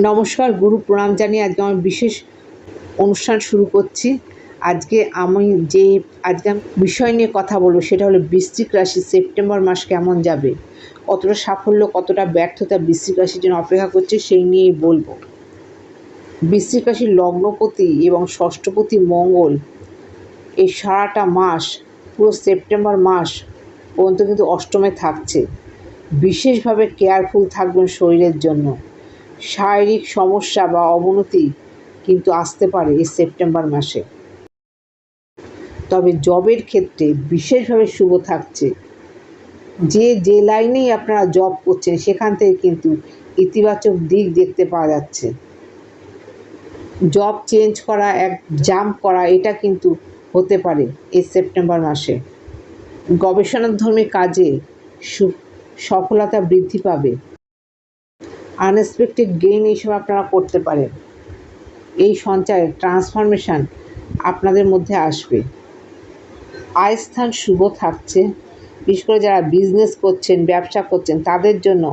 নমস্কার, গুরু প্রণাম জানিয়ে আজকে আমার বিশেষ অনুষ্ঠান শুরু করছি। আজকে আমি যে, আজকে বিষয় নিয়ে কথা বলব সেটা হলো বৃশ্চিক রাশি, সেপ্টেম্বর মাস কেমন যাবে? কতটা সাফল্য, কতটা ব্যর্থতা বৃশ্চিক রাশির জন্য অপেক্ষা করছে সেই নিয়েই বলব। বৃশ্চিক রাশির লগ্নপতি এবং ষষ্ঠপতি মঙ্গল এই সারাটা মাস, পুরো সেপ্টেম্বর মাস পর্যন্ত কিন্তু অষ্টমে থাকছে। বিশেষভাবে কেয়ারফুল থাকবেন শরীরের জন্য। শারীরিক সমস্যা বা অবনতি কিন্তু আসতে পারে এই সেপ্টেম্বর মাসে। তবে জবের ক্ষেত্রে বিশেষভাবে শুভ থাকছে। যে যে লাইনেই আপনারা জব করছেন, সেখান থেকে কিন্তু ইতিবাচক দিক দেখতে পাওয়া যাচ্ছে। জব চেঞ্জ করা, এক জাম্প করা, এটা কিন্তু হতে পারে এই সেপ্টেম্বর মাসে। গবেষণাধর্মী কাজে সফলতা বৃদ্ধি পাবে। আনএক্সপেক্টেড গেইন এইসব আপনারা করতে পারেন। এই সঞ্চয়ে ট্রান্সফরমেশন আপনাদের মধ্যে আসবে। আয় স্থান শুভ থাকছে। বিশেষ করে যারা বিজনেস করছেন, ব্যবসা করছেন, তাদের জন্য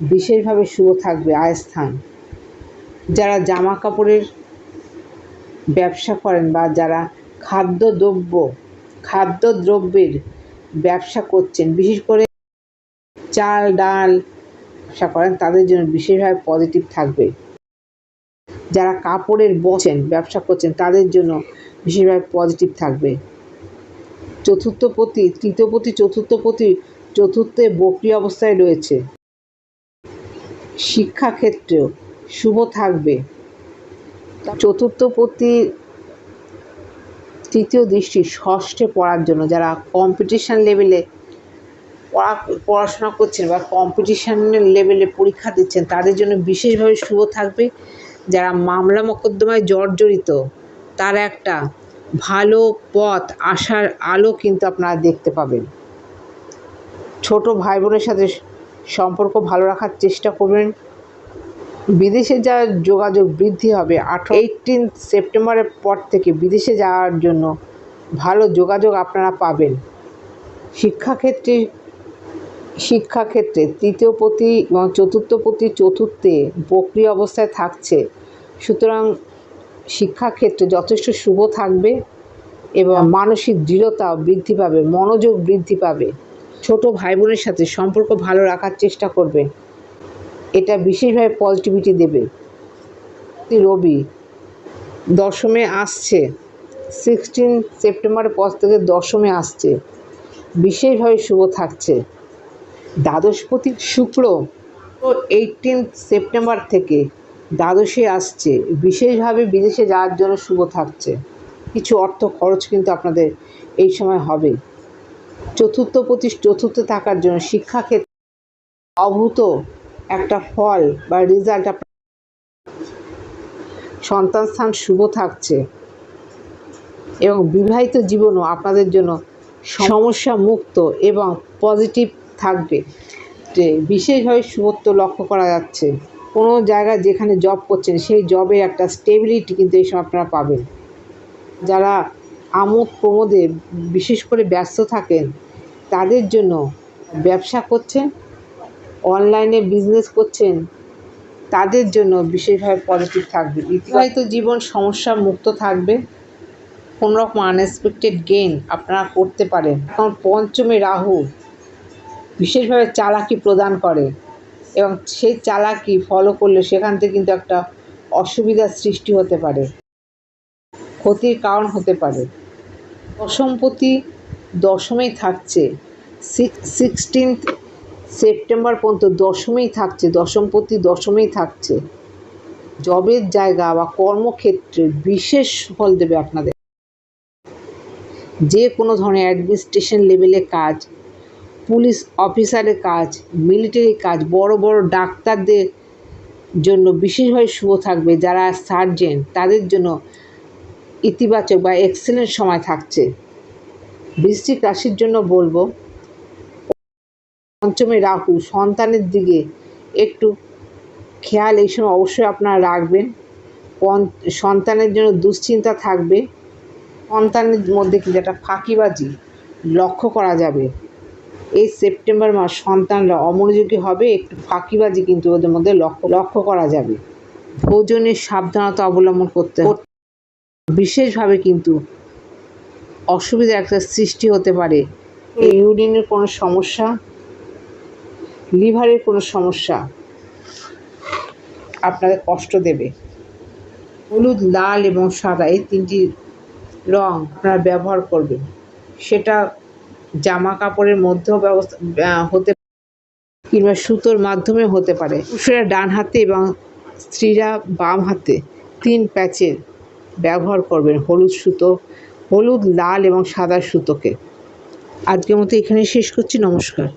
বিশেষভাবে শুভ থাকবে আয় স্থান যারা জামা কাপড়ের ব্যবসা করেন বা যারা খাদ্যদ্রব্য, খাদ্যদ্রব্যের ব্যবসা করছেন, বিশেষ করে চাল, ডাল ব্যবসা করেন তাদের জন্য বিশেষভাবে পজিটিভ থাকবে। যারা কাপড়ের বসেন ব্যবসা করছেন, তাদের জন্য বিশেষভাবে পজিটিভ থাকবে। চতুর্থপতি তৃতীয়পতি চতুর্থপতি চতুর্থে বক্রি অবস্থায় রয়েছে। শিক্ষাক্ষেত্রেও শুভ থাকবে। চতুর্থপতি তৃতীয় দৃষ্টি ষষ্ঠে পড়ার জন্য যারা কম্পিটিশান লেভেলে পড়া, পড়াশোনা করছেন বা কম্পিটিশানের লেভেলে পরীক্ষা দিচ্ছেন, তাদের জন্য বিশেষভাবে শুভ থাকবে। যারা মামলা মোকদ্দমায় জর্জরিত, তার একটা ভালো পথ আসার আলো কিন্তু আপনারা দেখতে পাবেন। ছোট ভাই বোনের সাথে সম্পর্ক ভালো রাখার চেষ্টা করবেন। বিদেশে যাওয়ার যোগাযোগ বৃদ্ধি হবে। আঠারো এইটিন সেপ্টেম্বরের পর থেকে বিদেশে যাওয়ার জন্য ভালো যোগাযোগ আপনারা পাবেন। শিক্ষাক্ষেত্রে শিক্ষাক্ষেত্রে তৃতীয় প্রতি এবং চতুর্থ প্রতি চতুর্থে বক্রি অবস্থায় থাকছে। সুতরাং শিক্ষাক্ষেত্রে যথেষ্ট শুভ থাকবে এবং মানসিক দৃঢ়তা বৃদ্ধি পাবে মনোযোগ বৃদ্ধি পাবে। ছোট ভাই বোনের সাথে সম্পর্ক ভালো রাখার চেষ্টা করবে। এটা বিশেষভাবে পজিটিভিটি দেবে। রবি দশমে আসছে সিক্সটিন সেপ্টেম্বরের পর থেকে দশমে আসছে। বিশেষভাবে শুভ থাকছে। দ্বাদশপতি শুক্র এইটিন সেপ্টেম্বর থেকে দ্বাদশে আসছে। বিশেষভাবে বিদেশে যাওয়ার জন্য শুভ থাকছে। কিছু অর্থ খরচ কিন্তু আপনাদের এই সময় হবে। চতুর্থ প্রতি চতুর্থ থাকার জন্য শিক্ষাক্ষেত্রে অভূত একটা ফল বা রেজাল্ট সন্তান স্থান শুভ থাকছে এবং বিবাহিত জীবনও আপনাদের জন্য সমস্যা মুক্ত এবং পজিটিভ থাকবে। যে বিশেষভাবে শুভত্ব লক্ষ্য করা যাচ্ছে। কোনো জায়গায় যেখানে জব করছেন, সেই জবে একটা স্টেবিলিটি কিন্তু এই সময় আপনারা পাবেন। যারা আমোদ প্রমোদে বিশেষ করে ব্যস্ত থাকেন, তাদের জন্য ব্যবসা করছেন অনলাইনে বিজনেস করছেন, তাদের জন্য বিশেষভাবে পজিটিভ থাকবে। বিবাহিত জীবন সমস্যা মুক্ত থাকবে। কোনো রকম আনএক্সপেক্টেড গেইন আপনারা করতে পারেন। কারণ পঞ্চমে রাহু। বিশেষভাবে চালাকি প্রদান করে এবং সেই চালাকি ফলো করলে সেখান থেকে কিন্তু একটা অসুবিধার সৃষ্টি হতে পারে, ক্ষতির কারণ হতে পারে। দশমপতি দশমেই থাকছে সিক্সটিন্থ সেপ্টেম্বর পর্যন্ত দশমেই থাকছে দশমপতি দশমেই থাকছে। জবের জায়গা বা কর্মক্ষেত্রে বিশেষ ফল দেবে আপনাদের। যে কোনো ধরনের অ্যাডমিনিস্ট্রেশন লেভেলে কাজ পুলিশ অফিসারের কাজ মিলিটারি কাজ, বড় বড় ডাক্তারদের জন্য বিশেষভাবে শুভ থাকবে যারা সার্জেন্ট তাদের জন্য ইতিবাচক বা এক্সেলেন্ট সময় থাকছে। বৃশ্চিক রাশির জন্য বলব, পঞ্চমে রাহু, সন্তানের দিকে একটু খেয়াল এই সময় অবশ্যই আপনারা রাখবেন। সন্তানের জন্য দুশ্চিন্তা থাকবে। সন্তানের মধ্যে কিন্তু একটা ফাঁকিবাজি লক্ষ্য করা যাবে। এই সেপ্টেম্বর মাস সন্তানরা অমনোযোগী হবে, একটু ফাঁকিবাজি কিন্তু ওদের মধ্যে লক্ষ্য লক্ষ্য করা যাবে। ভোজনের সাবধানতা অবলম্বন করতে বিশেষভাবে কিন্তু অসুবিধা একটা সৃষ্টি হতে পারে। এই ইউরিনের কোনো সমস্যা, লিভারের কোনো সমস্যা আপনাদের কষ্ট দেবে। হলুদ, লাল এবং সাদা এই তিনটি রং আপনারা ব্যবহার করবেন। সেটা জামা কাপড়ের মধ্যেও ব্যবস্থা হতে কিংবা সুতোর মাধ্যমে হতে পারে। পুরুষেরা ডান হাতে এবং স্ত্রীরা বাম হাতে তিন প্যাচের ব্যবহার করবেন, হলুদ সুতো, হলুদ, লাল এবং সাদা সুতোকে। আজকের মতো এখানে শেষ করছি, নমস্কার।